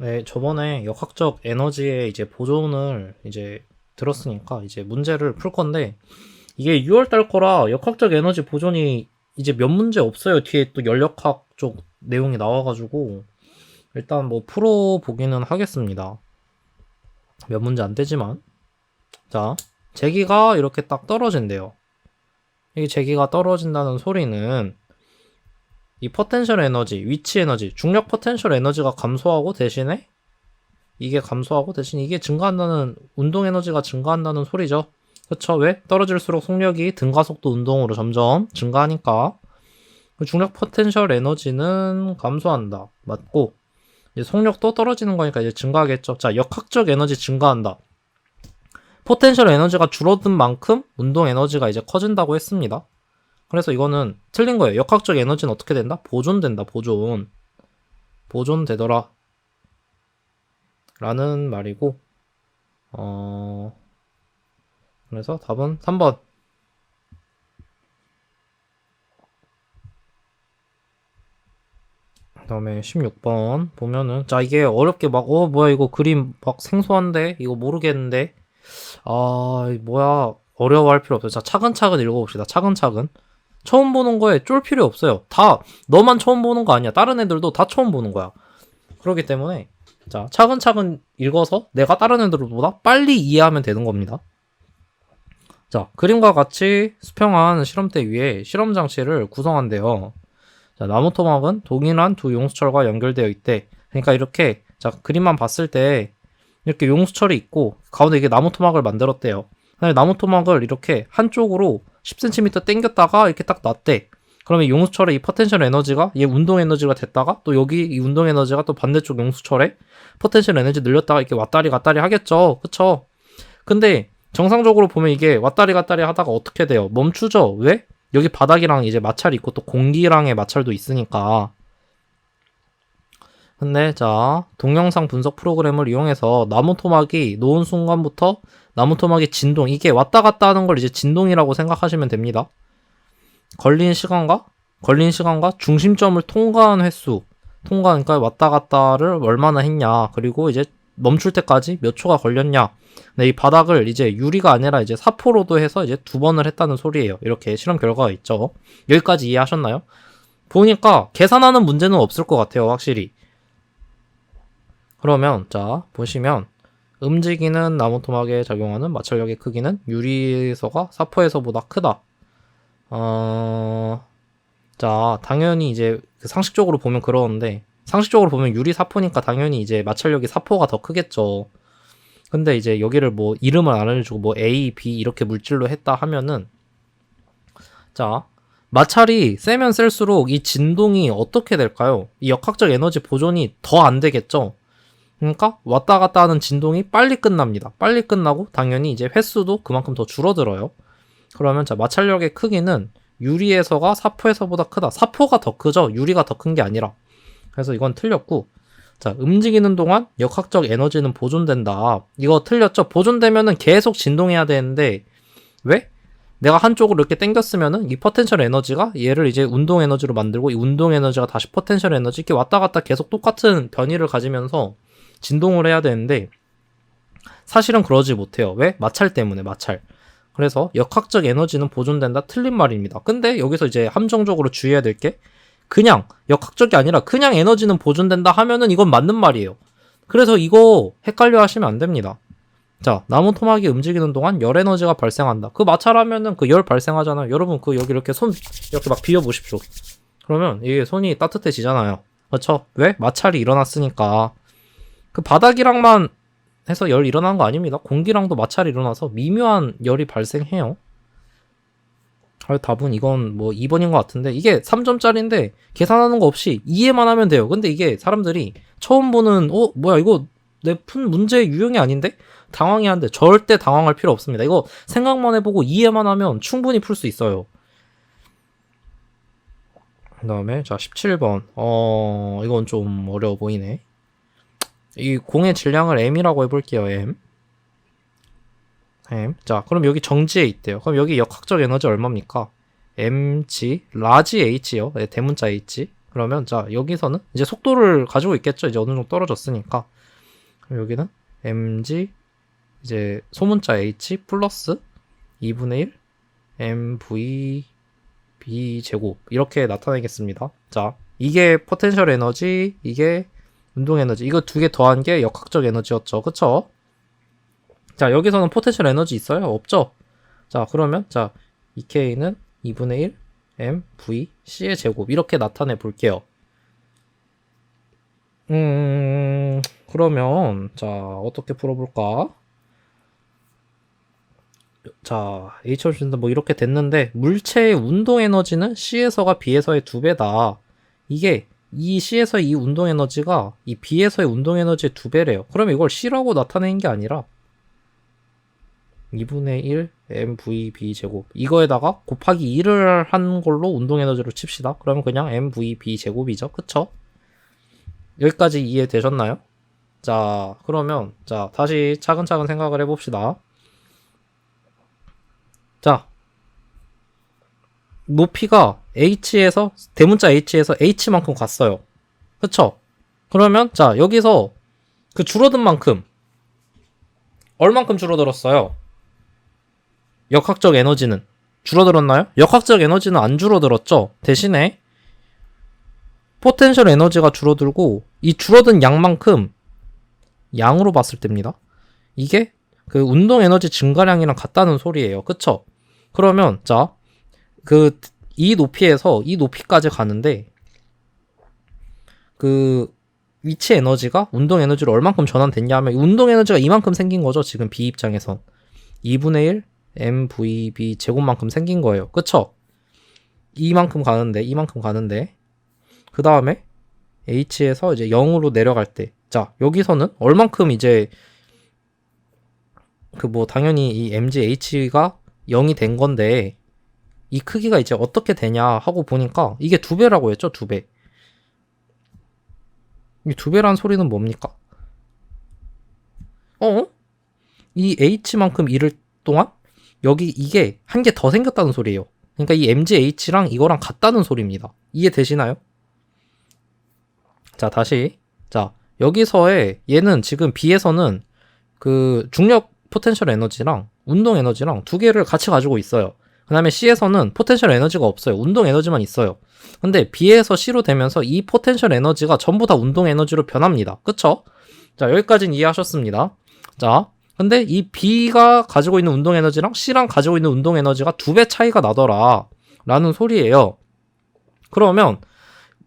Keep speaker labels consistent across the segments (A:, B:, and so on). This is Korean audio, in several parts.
A: 네, 저번에 역학적 에너지의 이제 보존을 이제 들었으니까 이제 문제를 풀 건데 이게 6월 달 거라 역학적 에너지 보존이 이제 몇 문제 없어요. 뒤에 또 연력학 쪽 내용이 나와가지고 일단 뭐 풀어 보기는 하겠습니다. 몇 문제 안 되지만 자 제기가 이렇게 딱 떨어진대요. 이게 제기가 떨어진다는 소리는 이 포텐셜 에너지, 위치 에너지, 중력 포텐셜 에너지가 감소하고 대신에 이게 감소하고 대신 이게 증가한다는 운동 에너지가 증가한다는 소리죠. 그쵸? 왜? 떨어질수록 속력이 등가 속도 운동으로 점점 증가하니까 그 중력 포텐셜 에너지는 감소한다. 맞고 속력도 떨어지는 거니까 이제 증가하겠죠. 자, 역학적 에너지 증가한다. 포텐셜 에너지가 줄어든 만큼 운동 에너지가 이제 커진다고 했습니다. 그래서 이거는 틀린 거예요. 역학적 에너지는 어떻게 된다? 보존된다, 보존. 보존되더라. 라는 말이고, 어, 그래서 답은 3번. 그 다음에 16번 보면은, 자, 이게 어렵게 막, 어, 뭐야, 이거 그림 막 생소한데? 이거 모르겠는데? 아, 뭐야, 어려워할 필요 없어요. 자, 차근차근 읽어봅시다. 차근차근. 처음 보는 거에 쫄 필요 없어요. 다 너만 처음 보는 거 아니야. 다른 애들도 다 처음 보는 거야. 그렇기 때문에 자 차근차근 읽어서 내가 다른 애들보다 빨리 이해하면 되는 겁니다. 자 그림과 같이 수평한 실험대 위에 실험 장치를 구성한대요. 자 나무 토막은 동일한 두 용수철과 연결되어 있대. 그러니까 이렇게 자 그림만 봤을 때 이렇게 용수철이 있고 가운데 이게 나무 토막을 만들었대요. 나무 토막을 이렇게 한쪽으로 10cm 당겼다가 이렇게 딱 놨대. 그러면 용수철의 이 포텐셜 에너지가 얘 운동 에너지가 됐다가 또 여기 이 운동 에너지가 또 반대쪽 용수철에 포텐셜 에너지 늘렸다가 이렇게 왔다리 갔다리 하겠죠. 그쵸? 근데 정상적으로 보면 이게 왔다리 갔다리 하다가 어떻게 돼요? 멈추죠? 왜? 여기 바닥이랑 이제 마찰이 있고 또 공기랑의 마찰도 있으니까. 근데 자 동영상 분석 프로그램을 이용해서 나무 토막이 놓은 순간부터 나무 토막의 진동 이게 왔다 갔다 하는 걸 이제 진동이라고 생각하시면 됩니다. 걸린 시간과 걸린 시간과 중심점을 통과한 횟수 통과 그러니까 왔다 갔다를 얼마나 했냐 그리고 이제 멈출 때까지 몇 초가 걸렸냐 네, 이 바닥을 이제 유리가 아니라 이제 사포로도 해서 이제 두 번을 했다는 소리예요. 이렇게 실험 결과가 있죠. 여기까지 이해하셨나요? 보니까 계산하는 문제는 없을 것 같아요, 확실히. 그러면 자 보시면 움직이는 나무 토막에 작용하는 마찰력의 크기는 유리에서가 사포에서보다 크다. 어... 자 당연히 이제 그 상식적으로 보면 그러는데 상식적으로 보면 유리 사포니까 당연히 이제 마찰력이 사포가 더 크겠죠. 근데 이제 여기를 뭐 이름을 안 알려주고 뭐 A, B 이렇게 물질로 했다 하면은 자 마찰이 세면 셀수록 이 진동이 어떻게 될까요? 이 역학적 에너지 보존이 더 안 되겠죠. 그러니까 왔다 갔다 하는 진동이 빨리 끝납니다. 빨리 끝나고 당연히 이제 횟수도 그만큼 더 줄어들어요. 그러면 자 마찰력의 크기는 유리에서가 사포에서보다 크다. 사포가 더 크죠. 유리가 더 큰 게 아니라. 그래서 이건 틀렸고 자 움직이는 동안 역학적 에너지는 보존된다. 이거 틀렸죠. 보존되면은 계속 진동해야 되는데 왜? 내가 한쪽으로 이렇게 당겼으면은 이 포텐셜 에너지가 얘를 이제 운동 에너지로 만들고 이 운동 에너지가 다시 포텐셜 에너지 이렇게 왔다 갔다 계속 똑같은 변이를 가지면서 진동을 해야 되는데 사실은 그러지 못해요. 왜? 마찰 때문에 마찰. 그래서 역학적 에너지는 보존된다 틀린 말입니다. 근데 여기서 이제 함정적으로 주의해야 될 게 그냥 역학적이 아니라 그냥 에너지는 보존된다 하면은 이건 맞는 말이에요. 그래서 이거 헷갈려 하시면 안 됩니다. 자, 나무 토막이 움직이는 동안 열 에너지가 발생한다. 그 마찰하면은 그 열 발생하잖아요. 여러분 그 여기 이렇게 손 이렇게 막 비워 보십시오. 그러면 이게 손이 따뜻해지잖아요. 그렇죠? 왜? 마찰이 일어났으니까. 그 바닥이랑만 해서 열 일어나는 거 아닙니다. 공기랑도 마찰이 일어나서 미묘한 열이 발생해요. 아, 답은 이건 뭐 2번인 것 같은데 이게 3점짜리인데 계산하는 거 없이 이해만 하면 돼요. 근데 이게 사람들이 처음 보는 어 뭐야 이거 내 푼 문제 유형이 아닌데 당황해 하는데 절대 당황할 필요 없습니다. 이거 생각만 해보고 이해만 하면 충분히 풀 수 있어요. 그 다음에 자 17번 어 이건 좀 어려워 보이네. 이 공의 질량을 m이라고 해볼게요. m. m. 자, 그럼 여기 정지에 있대요. 그럼 여기 역학적 에너지 얼마입니까? mg, 라지 h요. 네, 대문자 h. 그러면 자 여기서는 이제 속도를 가지고 있겠죠. 이제 어느 정도 떨어졌으니까 그럼 여기는 mg 이제 소문자 h 플러스 2분의 1 mv b 제곱 이렇게 나타내겠습니다. 자 이게 포텐셜 에너지 이게 운동 에너지 이거 두 개 더한 게 역학적 에너지였죠. 그쵸? 자 여기서는 포텐셜 에너지 있어요? 없죠? 자 그러면 자 EK는 2분의 1 m v c의 제곱 이렇게 나타내 볼게요. 음 그러면 자 어떻게 풀어볼까? 자 H 없이다 뭐 이렇게 됐는데 물체의 운동 에너지는 C에서가 B에서의 두 배다. 이게 이 C에서 이 운동 에너지가 이 B에서의 운동 에너지의 두 배래요. 그러면 이걸 C라고 나타내는 게 아니라 2분의 1 MVB 제곱 이거에다가 곱하기 2를 한 걸로 운동 에너지로 칩시다. 그러면 그냥 MVB 제곱이죠. 그쵸? 여기까지 이해되셨나요? 자, 그러면 자, 다시 차근차근 생각을 해 봅시다. 자, 높이가 h에서 대문자 h에서 h만큼 갔어요. 그쵸? 그러면 자, 여기서 그 줄어든 만큼 얼만큼 줄어들었어요? 역학적 에너지는 줄어들었나요? 역학적 에너지는 안 줄어들었죠. 대신에 포텐셜 에너지가 줄어들고 이 줄어든 양만큼 양으로 봤을 때입니다. 이게 그 운동 에너지 증가량이랑 같다는 소리예요. 그쵸? 그러면 자, 그 이 높이에서 이 높이까지 가는데 그 위치 에너지가 운동 에너지로 얼만큼 전환됐냐면 운동 에너지가 이만큼 생긴 거죠. 지금 B 입장에선 2분의 1 MVB 제곱만큼 생긴 거예요. 그쵸? 이만큼 가는데 이만큼 가는데 그 다음에 H에서 이제 0으로 내려갈 때 자 여기서는 얼만큼 이제 그 뭐 당연히 이 MGH가 0이 된 건데 이 크기가 이제 어떻게 되냐 하고 보니까 이게 두 배라고 했죠 두 배. 이 두 배란 소리는 뭡니까? 어? 이 H만큼 이를 동안 여기 이게 한 개 더 생겼다는 소리예요. 그러니까 이 MGH랑 이거랑 같다는 소리입니다. 이해되시나요? 자, 다시. 자, 여기서의 얘는 지금 B에서는 그 중력 포텐셜 에너지랑 운동 에너지랑 두 개를 같이 가지고 있어요. 그 다음에 C에서는 포텐셜 에너지가 없어요. 운동 에너지만 있어요. 근데 B에서 C로 되면서 이 포텐셜 에너지가 전부 다 운동 에너지로 변합니다. 그쵸? 자, 여기까지는 이해하셨습니다. 자, 근데 이 B가 가지고 있는 운동 에너지랑 C랑 가지고 있는 운동 에너지가 두 배 차이가 나더라. 라는 소리예요. 그러면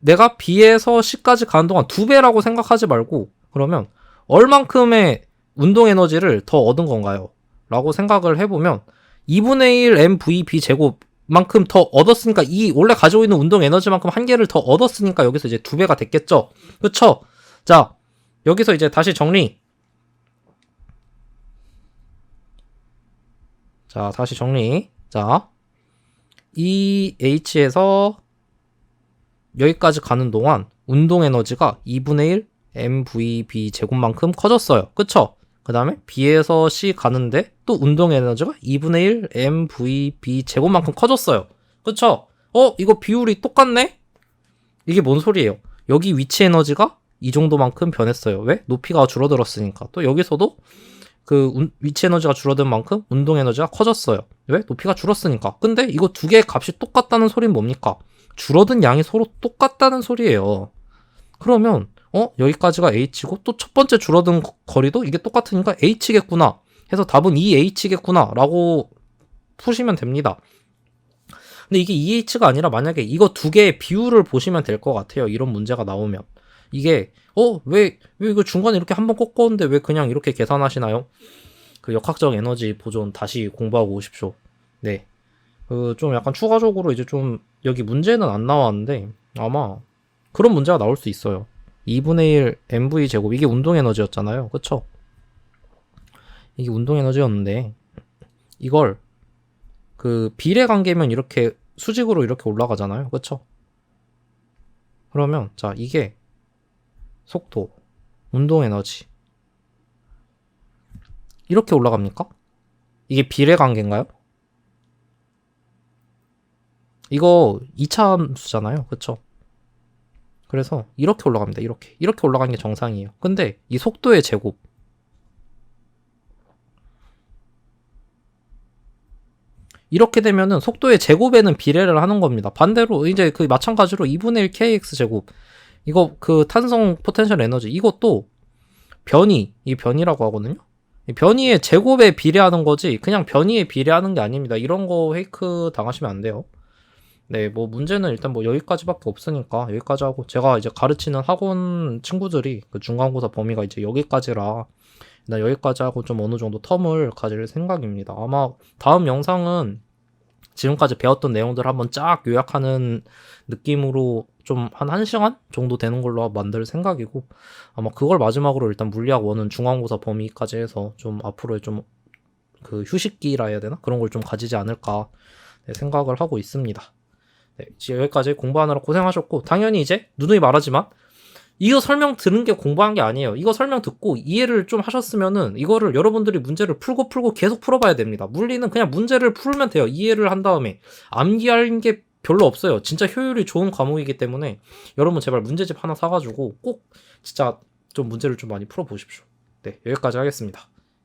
A: 내가 B에서 C까지 가는 동안 두 배라고 생각하지 말고 그러면 얼만큼의 운동 에너지를 더 얻은 건가요? 라고 생각을 해보면 2분의 1 MVB 제곱 만큼 더 얻었으니까 이 원래 가지고 있는 운동 에너지만큼 한 개를 더 얻었으니까 여기서 이제 두 배가 됐겠죠. 그쵸? 자, 여기서 이제 다시 정리. 자, 다시 정리. 자, 이 H에서 여기까지 가는 동안 운동 에너지가 2분의 1 MVB 제곱만큼 커졌어요. 그쵸? 그 다음에 B에서 C 가는데 또 운동 에너지가 2분의 1 MVB 제곱만큼 커졌어요. 그쵸? 어? 이거 비율이 똑같네? 이게 뭔 소리예요? 여기 위치 에너지가 이 정도만큼 변했어요. 왜? 높이가 줄어들었으니까. 또 여기서도 그 운- 위치 에너지가 줄어든 만큼 운동 에너지가 커졌어요. 왜? 높이가 줄었으니까. 근데 이거 두 개의 값이 똑같다는 소리는 뭡니까? 줄어든 양이 서로 똑같다는 소리예요. 그러면 어 여기까지가 h고 또 첫 번째 줄어든 거- 거리도 이게 똑같으니까 h겠구나 해서 답은 2h겠구나라고 푸시면 됩니다. 근데 이게 2h가 아니라 만약에 이거 두 개의 비율을 보시면 될 것 같아요. 이런 문제가 나오면 이게 어왜왜 이거 중간에 이렇게 한번 꺾었는데 왜 그냥 이렇게 계산하시나요? 그 역학적 에너지 보존 다시 공부하고 오십시오. 네. 그 좀 약간 추가적으로 이제 좀 여기 문제는 안 나왔는데 아마 그런 문제가 나올 수 있어요. 2분의 1 MV 제곱 이게 운동 에너지였잖아요. 그쵸? 이게 운동 에너지였는데 이걸 그 비례 관계면 이렇게 수직으로 이렇게 올라가잖아요. 그쵸? 그러면 자 이게 속도, 운동 에너지 이렇게 올라갑니까? 이게 비례 관계인가요? 이거 2차 함수잖아요. 그쵸? 그래서 이렇게 올라갑니다. 이렇게. 이렇게 올라가는 게 정상이에요. 근데 이 속도의 제곱. 이렇게 되면은 속도의 제곱에는 비례를 하는 겁니다. 반대로 이제 그 마찬가지로 2분의 1 kx 제곱. 이거 그 탄성 포텐셜 에너지 이것도 변이, 이 변이라고 하거든요. 이 변이의 제곱에 비례하는 거지 그냥 변이에 비례하는 게 아닙니다. 이런 거 페이크 당하시면 안 돼요. 네, 뭐 문제는 일단 뭐 여기까지밖에 없으니까 여기까지 하고 제가 이제 가르치는 학원 친구들이 그 중간고사 범위가 이제 여기까지라 일단 여기까지 하고 좀 어느 정도 텀을 가질 생각입니다. 아마 다음 영상은 지금까지 배웠던 내용들 한번 쫙 요약하는 느낌으로 좀 한 1시간 정도 되는 걸로 만들 생각이고 아마 그걸 마지막으로 일단 물리학 원은 중간고사 범위까지 해서 좀 앞으로의 좀 그 휴식기라 해야 되나? 그런 걸 좀 가지지 않을까 네, 생각을 하고 있습니다. 네, 이제 여기까지 공부하느라 고생하셨고 당연히 이제 누누이 말하지만 이거 설명 들은 게 공부한 게 아니에요. 이거 설명 듣고 이해를 좀 하셨으면은 이거를 여러분들이 문제를 풀고 풀고 계속 풀어봐야 됩니다. 물리는 그냥 문제를 풀면 돼요. 이해를 한 다음에 암기할 게 별로 없어요. 진짜 효율이 좋은 과목이기 때문에 여러분 제발 문제집 하나 사가지고 꼭 진짜 좀 문제를 좀 많이 풀어보십시오. 네, 여기까지 하겠습니다.